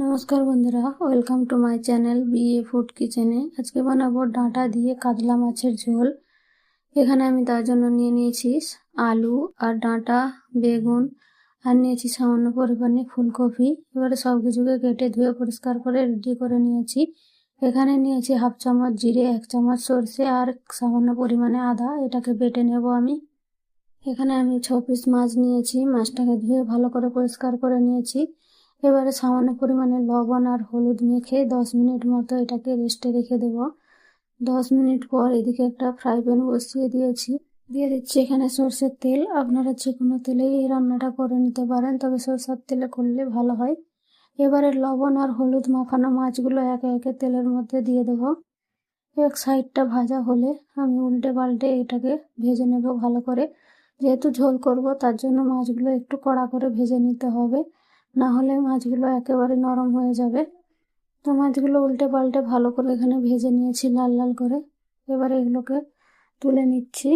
নমস্কার বন্ধুরা welcome to my channel BA food কিচেনে আজকে বানাবো ডাঁটা দিয়ে কাতলা মাছের ঝোল। এখানে আমি তার জন্য নিয়ে নিয়েছি আলু আর ডাঁটা, বেগুন আর নিয়েছি সামান্য পরিমাণে ফুলকপি। এবারে সব কিছুকে কেটে ধুয়ে পরিষ্কার করে রেডি করে নিয়েছি। এখানে নিয়েছি হাফ চামচ জিরে, এক চামচ সর্ষে আর সামান্য পরিমাণে আদা। এটাকে বেটে নেব আমি। এখানে আমি ছ পিস মাছ নিয়েছি। মাছটাকে ধুয়ে ভালো করে পরিষ্কার করে নিয়েছি। এবারে সামান্য পরিমাণে লবণ আর হলুদ মেখে দশ মিনিট মতো এটাকে রেস্টে রেখে দেব। দশ মিনিট পর এদিকে একটা ফ্রাই প্যান বসিয়ে দিয়েছি। দিয়ে দিচ্ছি এখানে সর্ষের তেল। আপনারা যে কোনো তেলেই এই রান্নাটা করে নিতে পারেন, তবে সরষের তেলে করলে ভালো হয়। এবারে লবণ আর হলুদ মাখানো মাছগুলো একে একে তেলের মধ্যে দিয়ে দেবো। এক সাইডটা ভাজা হলে আমি উল্টে পাল্টে এটাকে ভেজে নেব ভালো করে। যেহেতু ঝোল করব, তার জন্য মাছগুলো একটু কড়া করে ভেজে নিতে হবে। না হলে মাছগুলো একেবারে নরম হয়ে যাবে। তো মাছগুলো উল্টে পাল্টে ভালো করে এখানে ভেজে নিয়েছি লাল লাল করে। এবারে এগুলোকে তুলে নিচ্ছি।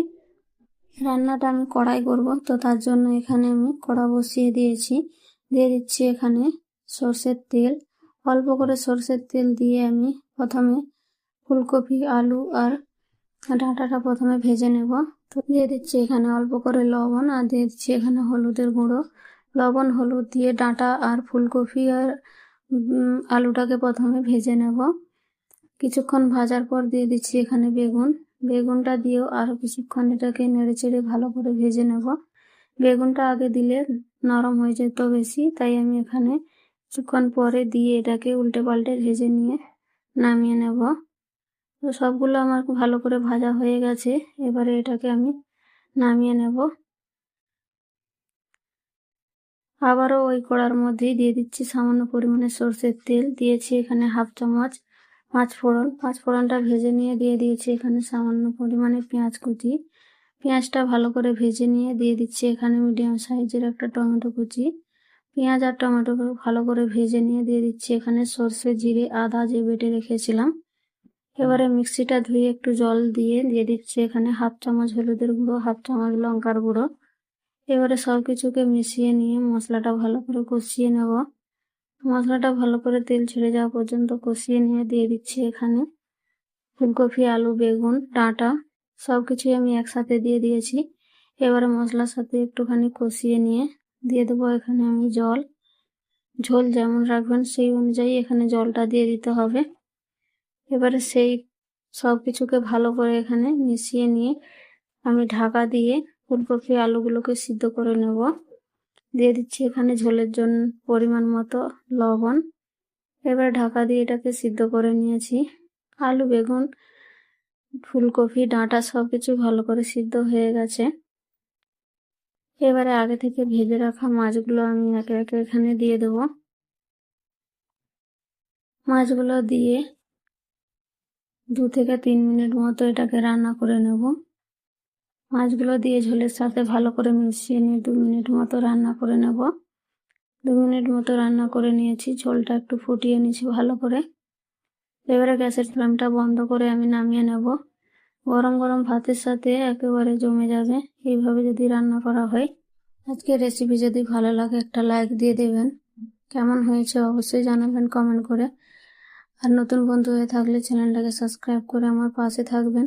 রান্নাটা আমি কড়াই করব, তো তার জন্য এখানে আমি কড়া বসিয়ে দিয়েছি। দিয়ে দিচ্ছি এখানে সর্ষের তেল। অল্প করে সর্ষের তেল দিয়ে আমি প্রথমে ফুলকপি, আলু আর ডাঁটাটা প্রথমে ভেজে নেব। তো দিয়ে দিচ্ছি এখানে অল্প করে লবণ আর দিয়ে দিচ্ছি এখানে হলুদের গুঁড়ো। লবণ, হলুদ দিয়ে ডাঁটা আর ফুলকপি আর আলুটাকে প্রথমে ভেজে নেব। কিছুক্ষণ ভাজার পর দিয়ে দিচ্ছি এখানে বেগুন। বেগুনটা দিয়েও আরও কিছুক্ষণ এটাকে নেড়ে চেড়ে ভালো করে ভেজে নেব। বেগুনটা আগে দিলে নরম হয়ে যেত বেশি, তাই আমি এখানে কিছুক্ষণ পরে দিয়ে এটাকে উল্টে পাল্টে ভেজে নিয়ে নামিয়ে নেব। তো সবগুলো আমার ভালো করে ভাজা হয়ে গেছে, এবারে এটাকে আমি নামিয়ে নেব। আবারও ওই কড়ার মধ্যেই দিয়ে দিচ্ছি সামান্য পরিমাণে সর্ষের তেল। দিয়েছি এখানে হাফ চামচ পাঁচ ফোড়ন। পাঁচ ফোড়নটা ভেজে নিয়ে দিয়ে দিয়েছি এখানে সামান্য পরিমাণে পেঁয়াজ কুচি। পেঁয়াজটা ভালো করে ভেজে নিয়ে দিয়ে দিচ্ছি এখানে মিডিয়াম সাইজের একটা টমেটো কুচি। পেঁয়াজ আর টমেটোকে ভালো করে ভেজে নিয়ে দিয়ে দিচ্ছি এখানে সর্ষে, জিরে, আদা যে বেটে রেখেছিলাম। এবারে মিক্সিটা ধুয়ে একটু জল দিয়ে দিয়ে দিচ্ছি এখানে হাফ চামচ হলুদের গুঁড়ো, হাফ চামচ লঙ্কার গুঁড়ো। এবারে সব কিছুকে মিশিয়ে নিয়ে মশলাটা ভালো করে কষিয়ে নেব। মশলাটা ভালো করে তেল ছেড়ে যাওয়া পর্যন্ত কষিয়ে নিয়ে দিয়ে দিচ্ছি এখানে ফুলকপি, আলু, বেগুন, ডাঁটা, সব কিছুই আমি একসাথে দিয়ে দিয়েছি। এবারে মশলার সাথে একটুখানি কষিয়ে নিয়ে দিয়ে দেবো এখানে আমি জল। ঝোল যেমন রাখবেন সেই অনুযায়ী এখানে জলটা দিয়ে দিতে হবে। এবারে সেই সব কিছুকে ভালো করে এখানে মিশিয়ে নিয়ে আমি ঢাকা দিয়ে ফুলকপি আলুগুলোকে সিদ্ধ করে নেব। দিয়ে দিচ্ছি এখানে ঝোলের জন্য পরিমাণ মতো লবণ। এবার ঢাকা দিয়ে এটাকে সিদ্ধ করে নিয়েছি। আলু, বেগুন, ফুলকপি, ডাঁটা সব কিছু ভালো করে সিদ্ধ হয়ে গেছে। এবারে আগে থেকে ভেজে রাখা মাছগুলো আমি একে একে এখানে দিয়ে দেব। মাছগুলো দিয়ে দু থেকে তিন মিনিট মতো এটাকে রান্না করে নেব। মাছগুলো দিয়ে ঝোলের সাথে ভালো করে মিশিয়ে নিয়ে দু মিনিট মতো রান্না করে নেব। দু মিনিট মতো রান্না করে নিয়েছি, ঝোলটা একটু ফুটিয়ে নিয়েছি ভালো করে। এবারে গ্যাসের ফ্লেমটা বন্ধ করে আমি নামিয়ে নেব। গরম গরম ভাতের সাথে একেবারে জমে যাবে, এইভাবে যদি রান্না করা হয়। আজকে রেসিপি যদি ভালো লাগে একটা লাইক দিয়ে দেবেন। কেমন হয়েছে অবশ্যই জানাবেন কমেন্ট করে। আর নতুন বন্ধু হয়ে থাকলে চ্যানেলটাকে সাবস্ক্রাইব করে আমার পাশে থাকবেন।